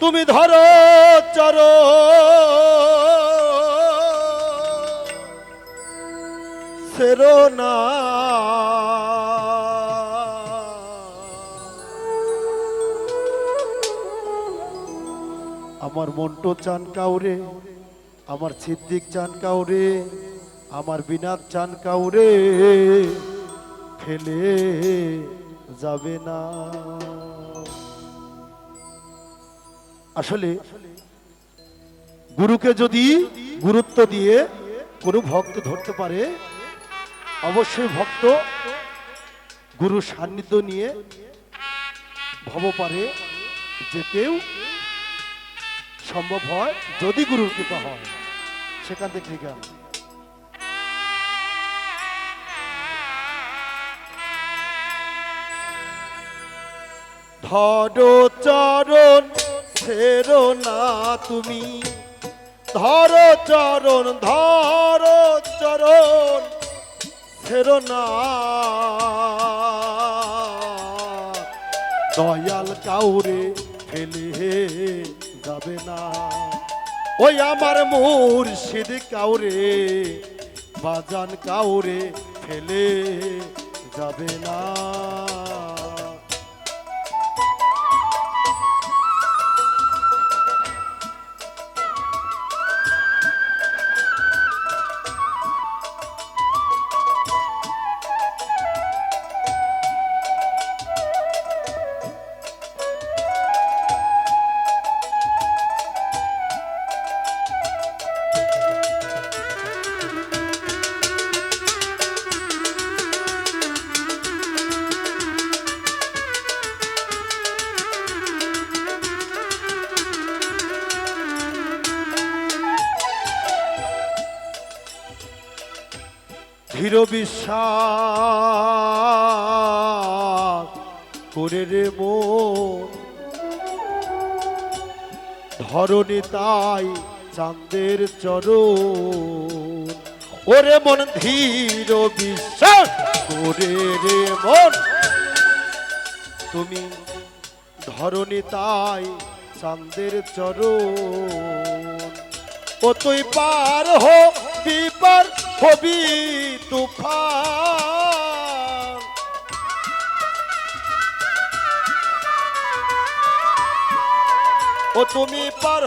তুমি ধরো চর। সেরো না। আমার মন্টু চান কাউরে, আমার সিদ্দিক চান কাউরে, আমার বিনাদ চান কাউরে, ফেলে যাবে না। আসলে, গুরুকে যদি গুরুত্ব দিয়ে কোনো ভক্ত ধরতে পারে, অবশ্যই ভক্ত গুরু সান্নিধ্য নিয়ে ভব পারে যেতেও সম্ভব হয় যদি গুরুর কৃপা হয়। সেখান থেকে গান ধরো চরণ ছেড়ো না তুমি। ধরো চরণ ধরো চরণ, ছেড়ো না। দয়াল কাউরে ফেলে যাবে না। ওই আমার মুর্শিদ কাউরে, বাজান কাউরে ফেলে যাবে না। ধীর বিশ্বাস করে রে মন। ধরণী তাই চাঁদের চরণ। ওরে মন ধীর বিশ্বাস করে রে মন। তুমি ধরণী তাই চাঁদের চরণ। ও তুই পার হো বিপার হবি তুফান। ও তুমি পার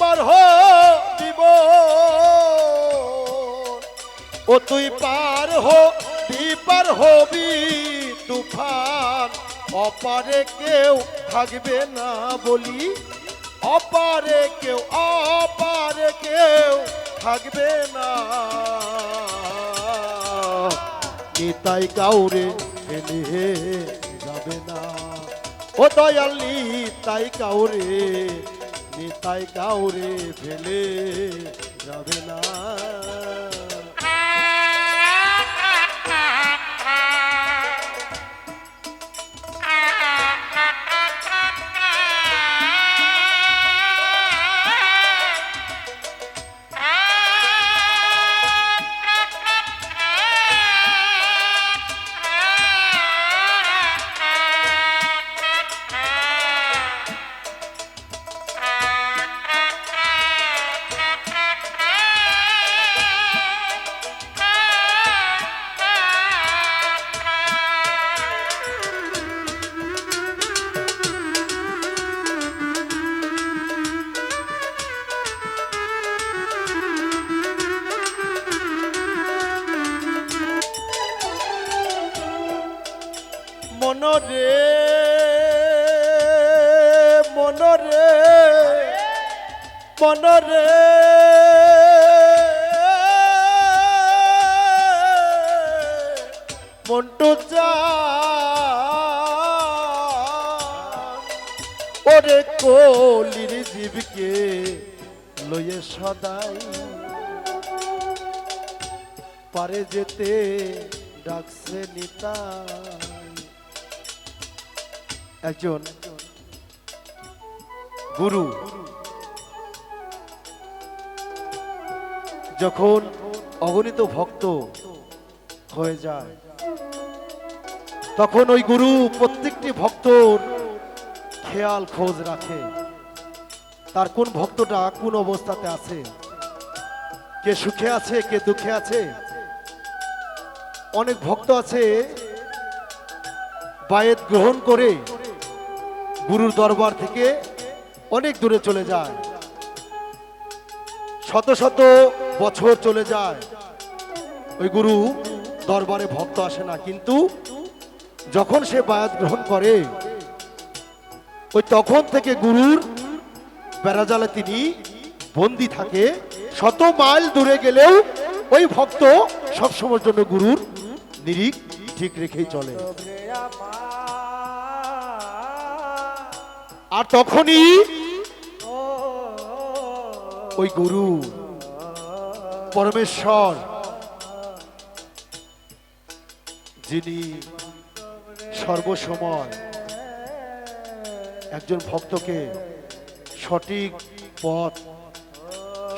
পার দিব। ও তুই পার হো বিপার হবি তুফান। অপারে কেউ থাকবে না বলি, অপারে কেউ অপারে কেউ থাকবে না। নিতাই কাউরে ফেলে যাবে না। ও দয়াল, নিতাই কাউরে নিতাই কাউরে ফেলে যাবে না। মনরে। মন্টু যা। ওরে কলির জীবকে লয়ে সদাই। পারে যেতে ডাকছে নিতাই। একজন গুরু। যখন অগণিত ভক্ত হয়ে যায়, তখন ওই গুরু প্রত্যেকটি ভক্তর খেয়াল খোঁজ রাখে, তার কোন ভক্তটা কোন অবস্থাতে আছে, কে সুখে আছে, কে দুঃখে আছে। অনেক ভক্ত আছে, বায়েত গ্রহণ করে গুরুর দরবার থেকে অনেক দূরে চলে যায়। শত শত বছর চলে যায়। ওই গুরু দরবারে ভক্ত আসে না, কিন্তু যখন সে বায়াত গ্রহণ করে, ওই তখন থেকে গুরুর বেড়াজালে তিনি বন্দি থাকে। শত মাইল দূরে গেলেও ওই ভক্ত সবসময়ের জন্য গুরুর নিরিখ ঠিক রেখেই চলে। আর তখনই ওই গুরু পরমেশ্বর, যিনি সর্বসময় একজন ভক্তকে সঠিক পথ,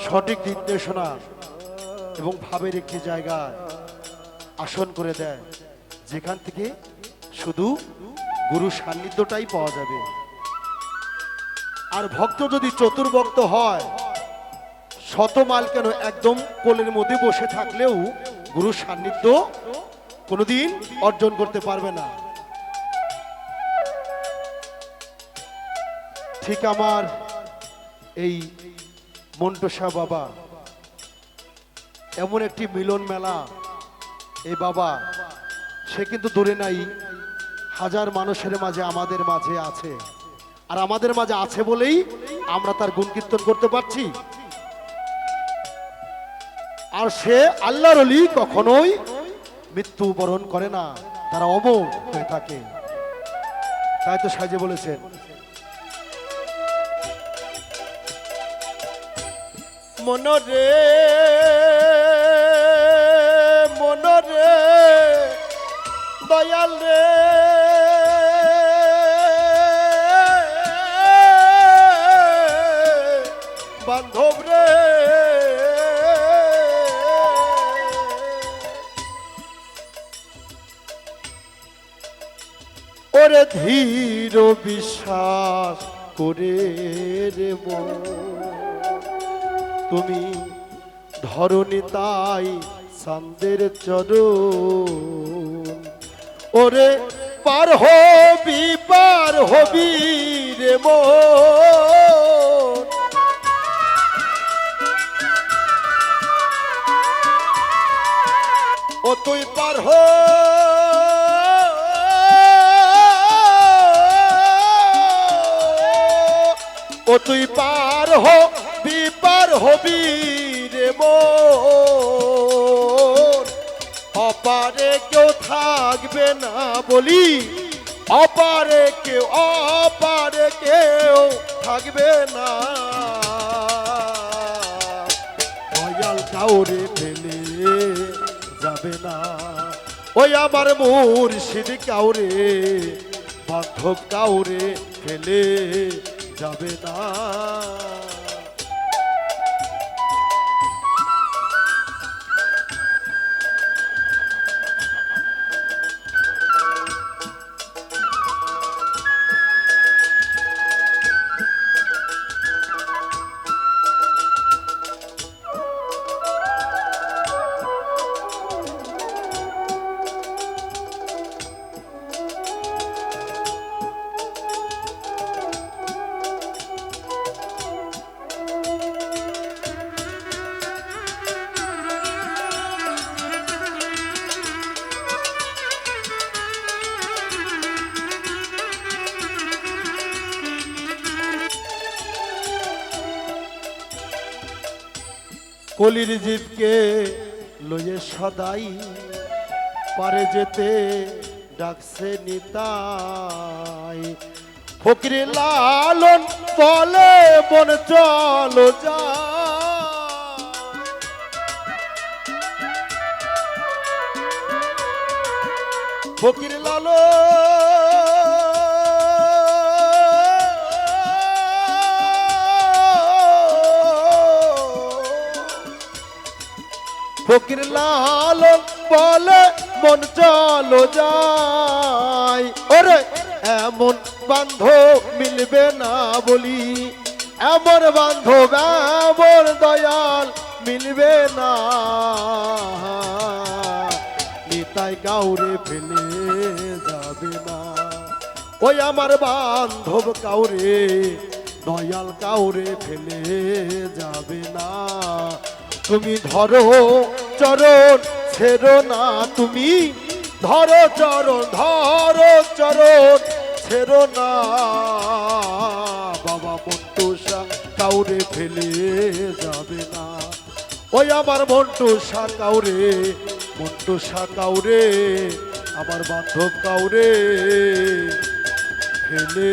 সঠিক নির্দেশনা এবং ভাবের একটি জায়গায় আসন করে দেয়, যেখান থেকে শুধু গুরু সান্নিধ্যটাই পাওয়া যাবে। আর ভক্ত যদি চতুর্ভক্ত হয় শত মাল কেন একদম কোলের মধ্যে বসে থাকলেও গুরুর সান্নিধ্য কোনোদিন অর্জন করতে পারবে না। ঠিক আমার এই মন্টসা বাবা, এমন একটি মিলন মেলা, এই বাবা, সে কিন্তু দূরে নাই, হাজার মানুষের মাঝে আমাদের মাঝে আছে। আর আমাদের মাঝে আছে বলেই আমরা তার গুণ কীর্তন করতে পারছি। আর সে আল্লাহর অলি কখনোই মৃত্যু বরণ করে না। তারা অমর হয়ে থাকে। তাই তো সাজে বলেছেন। মনরে মনরে দয়াল রে। ধীর বিশ্বাস করে রে মন। তুমি ধরনি তাই সান্দের চরণ। ওরে পার হবি পার হবি রে ও তুই পার হ ও তুই পার হ, বিপার হবি রে অপারে কেউ থাকবে না বলি, অপারে কেউ অপারে কেউ থাকবে না। দয়াল কাউরে ফেলে যাবে না। ওই আমার মুর্শিদ কাউরে, বান্ধব কাউরে ফেলে যাবে না। কলির জীবকে লয়ে সদাই পারে যেতে ডাকছে নিতাই। ফকির লালন বলে মন চলো যা ফকির লালন ফকির লালন বলে যায়। ওরে, এমন বান্ধব মিলবে না বলি। এমন বান্ধব, এমন দয়াল মিলবে না। নিতাই কাউরে ফেলে যাবে না। ওই আমার বান্ধব কাউরে, দয়াল কাউরে ফেলে যাবে না। তুমি ধরো, চরণ ছেড়ো না তুমি। ধরো, চরণ ধরো, চরণ ছেড়ো না। বাবা মন্টুসা, কাউরে ফেলে যাবে না। ওই আমার মন্টুসা কাউরে মন্টুসা কাউরে, আমার বান্ধব কাউরে ফেলে